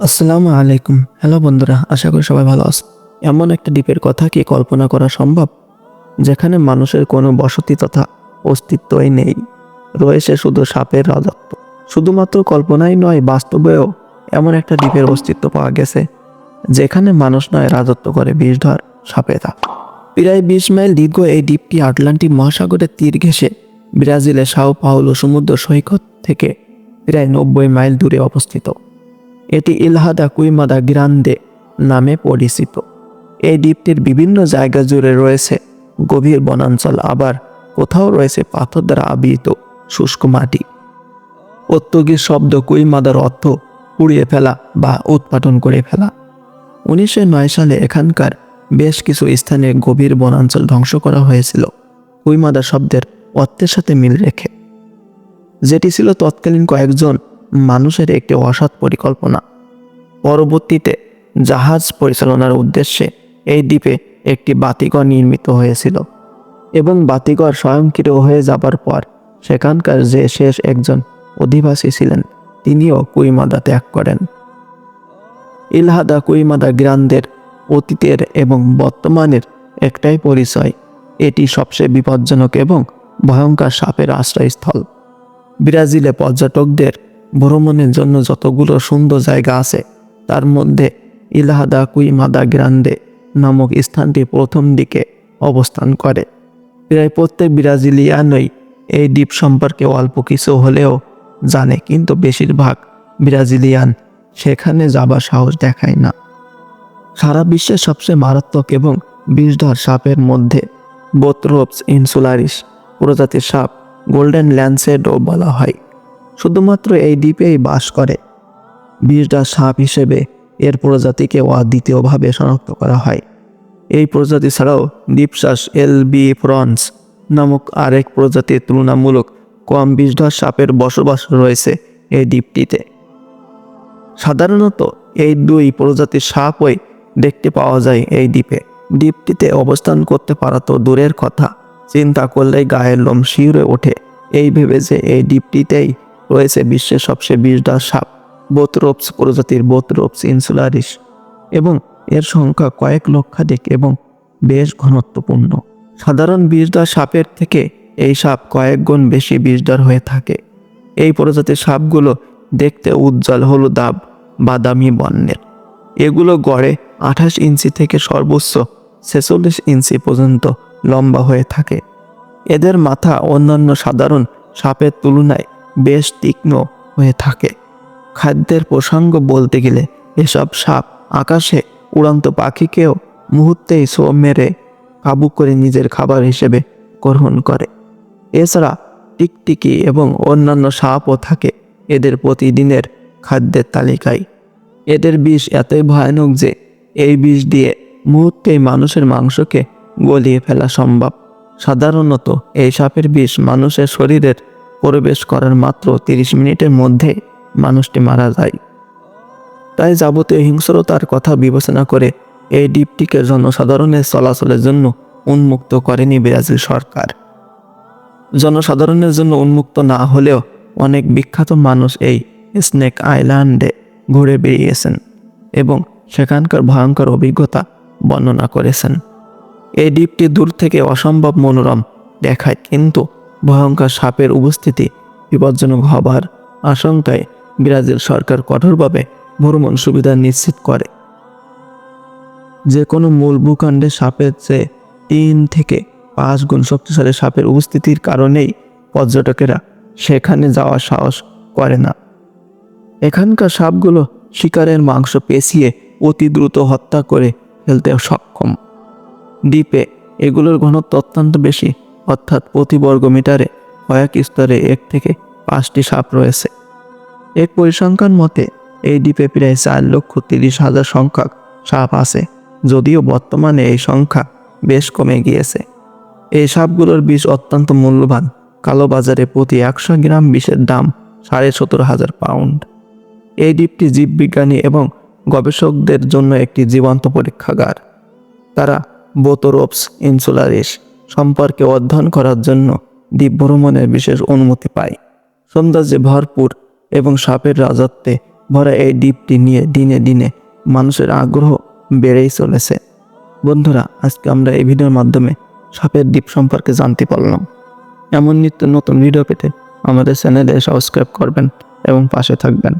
আসসালামু আলাইকুম। হ্যালো বন্ধুরা, আশা করি সবাই ভালো আছে। এমন একটা দ্বীপের কথা কি কল্পনা করা সম্ভব? যেখানে মানুষের কোনো বসতি তথা অস্তিত্বই নেই। রয়েছে শুধু সাপের রাজত্ব। শুধুমাত্র কল্পনাই নয়, বাস্তবেও এমন একটা দ্বীপের অস্তিত্ব পাওয়া গেছে, যেখানে মানুষ নয়, রাজত্ব করে বিষধর সাপেরা। প্রায় বিশ মাইল দীর্ঘ এই দ্বীপটি আটলান্টিক মহাসাগরের তীর ঘেঁষে ব্রাজিলের সাও পাউলো সমুদ্র সৈকত থেকে প্রায় নব্বই মাইল দূরে অবস্থিত। এটি ইলহাদা কুইমাদা গ্রান্দে নামে পরিচিত। এই দ্বীপটির বিভিন্ন জায়গা জুড়ে রয়েছে গভীর বনাঞ্চল, আবার কোথাও রয়েছে পাথর দ্বারা আবৃত শুষ্ক মাটি। প্রত্যগীর শব্দ কুইমাদার অর্থ পুড়িয়ে ফেলা বা উৎপাদন করে ফেলা। উনিশশো নয় সালে এখানকার বেশ কিছু স্থানে গভীর বনাঞ্চল ধ্বংস করা হয়েছিল। কুইমাদা শব্দের অর্থের সাথে মিল রেখে। যেটি ছিল তৎকালীন কয়েকজন মানুষের একটি অসৎ পরিকল্পনা। পরবর্তীতে জাহাজ পরিচালনার উদ্দেশ্যে এই দ্বীপে একটি বাতিঘর নির্মিত হয়েছিল এবং বাতিঘর স্বয়ংক্রিয় হয়ে যাবার পর সেখানকার যে শেষ একজন অধিবাসী ছিলেন, তিনিও কুইমাদা ত্যাগ করেন। ইলহাদা কুইমাদা গ্রান্দের অতীতের এবং বর্তমানের একটাই পরিচয়, এটি সবচেয়ে বিপজ্জনক এবং ভয়ঙ্কর সাপের আশ্রয়স্থল। ব্রাজিলে পর্যটকদের ভ্রমণের জন্য যতগুলো সুন্দর জায়গা আছে, তার মধ্যে ইলাহাদা কুইমাদা গ্রান্দে নামক স্থানটি প্রথম দিকে অবস্থান করে। প্রায় প্রত্যেক ব্রাজিলিয়ানই এই দ্বীপ সম্পর্কে অল্প কিছু হলেও জানে, কিন্তু বেশিরভাগ ব্রাজিলিয়ান সেখানে যাবার সাহস দেখায় না। সারা বিশ্বের সবচেয়ে মারাত্মক এবং বিষধর সাপের মধ্যে বোথরোপস ইনসুলারিস প্রজাতির সাপ গোল্ডেন ল্যান্সেডও বলা হয়। শুধুমাত্র এই দ্বীপেই বাস করে। বিষধর সাপ হিসেবে এর প্রজাতিকে অদ্বিতীয়ভাবে শনাক্ত করা হয়। এই প্রজাতি ছাড়াও দ্বীপশ্বাস এল বি ফ্রন্স নামক আরেক প্রজাতির তুলনামূলক কম বিষধর সাপের বসবাস রয়েছে এই দ্বীপটিতে। সাধারণত এই দুই প্রজাতির সাপই দেখতে পাওয়া যায় এই দ্বীপে। দ্বীপটিতে অবস্থান করতে পারা তো দূরের কথা, চিন্তা করলেই গায়ের লোম শিউরে ওঠে। এই ভেবে যে এই দ্বীপটিতেই রয়েছে বিশ্বের সবচেয়ে বিষধর সাপ বোতরোপস প্রজাতির বোতরোপস ইনসুলারিস এবং এর সংখ্যা কয়েক লক্ষাধিক এবং বেশ ঘনত্বপূর্ণ। সাধারণ বিষধর সাপের থেকে এই সাপ কয়েক গুণ বেশি বিষধর হয়ে থাকে। এই প্রজাতির সাপগুলো দেখতে উজ্জ্বল হলুদাব বাদামি বর্ণের। এগুলো গড়ে আঠাশ ইঞ্চি থেকে সর্বোচ্চ ছেচল্লিশ ইঞ্চি পর্যন্ত লম্বা হয়ে থাকে। এদের মাথা অন্যান্য সাধারণ সাপের তুলনায় বেশ তীক্ষ্ণ হয়ে থাকে। খাদ্যের প্রসঙ্গ বলতে গেলে এসব সাপ আকাশে উড়ন্ত পাখিকেও মুহূর্তেই সো মেরে কাবু করে নিজের খাবার হিসেবে গ্রহণ করে। এছাড়া টিকটিকি এবং অন্যান্য সাপও থাকে এদের প্রতিদিনের খাদ্যের তালিকায়। এদের বিষ এতই ভয়ানক যে এই বিষ দিয়ে মুহূর্তেই মানুষের মাংসকে গলিয়ে ফেলা সম্ভব। সাধারণত এই সাপের বিষ মানুষের শরীরের প্রবেশ করার মাত্র তিরিশ মিনিটের মধ্যে মানুষটি মারা যায়। তাই যাবতীয় হিংস্রতার কথা বিবেচনা করে এই দ্বীপটিকে জনসাধারণের চলাচলের জন্য উন্মুক্ত করেনি ব্রাজিল সরকার। জনসাধারণের জন্য উন্মুক্ত না হলেও অনেক বিখ্যাত মানুষ এই স্নেক আইল্যান্ডে ঘুরে বেরিয়েছেন এবং সেখানকার ভয়ঙ্কর অভিজ্ঞতা বর্ণনা করেছেন। এই দ্বীপটি দূর থেকে অসম্ভব মনোরম দেখায়, কিন্তু ভয়ঙ্কর সাপের উপস্থিতি, বিপজ্জনক হবার আশঙ্কায় ব্রাজিল সরকার কঠোরভাবে ভ্রমণ সুবিধা নিশ্চিত করে। যে কোনো মূল ভূখণ্ডে সাপের চেয়ে তিন থেকে পাঁচ গুণ শক্তিশালী সাপের উপস্থিতির কারণেই পর্যটকেরা সেখানে যাওয়ার সাহস করে না। এখানকার সাপগুলো শিকারের মাংস পেঁচিয়ে অতি দ্রুত হত্যা করে ফেলতে সক্ষম। দ্বীপে এগুলোর ঘনত্ব অত্যন্ত বেশি। অর্থাৎ প্রতি বর্গ মিটারে কয়েক স্তরে এক থেকে পাঁচটি সাপ রয়েছে। এক পরিসংখ্যান মতে, এই দ্বীপে প্রায় চার লক্ষ তিরিশ হাজার সংখ্যক সাপ আছে, যদিও বর্তমানে এই সংখ্যা বেশ কমে গিয়েছে। এই সাপগুলোর বিষ অত্যন্ত মূল্যবান। কালোবাজারে প্রতি একশো গ্রাম বিষের দাম সাড়ে সত্তর হাজার পাউন্ড। এই দ্বীপটি জীববিজ্ঞানী এবং গবেষকদের জন্য একটি জীবন্ত পরীক্ষাগার। তারা বোতোরোপস ইনসুলারিস সম্পর্কে অধ্যয়ন করার জন্য দ্বীপ ভ্রমণের বিশেষ অনুমতি পায়। সৌন্দর্যে ভরপুর এবং সাপের রাজত্বে ভরা এই দ্বীপটি নিয়ে দিনে দিনে মানুষের আগ্রহ বেড়েই চলেছে। বন্ধুরা, আজকে আমরা এই ভিডিওর মাধ্যমে সাপের দ্বীপ সম্পর্কে জানতে পারলাম। এমন নিত্য নতুন ভিডিও পেতে আমাদের চ্যানেলে সাবস্ক্রাইব করবেন এবং পাশে থাকবেন।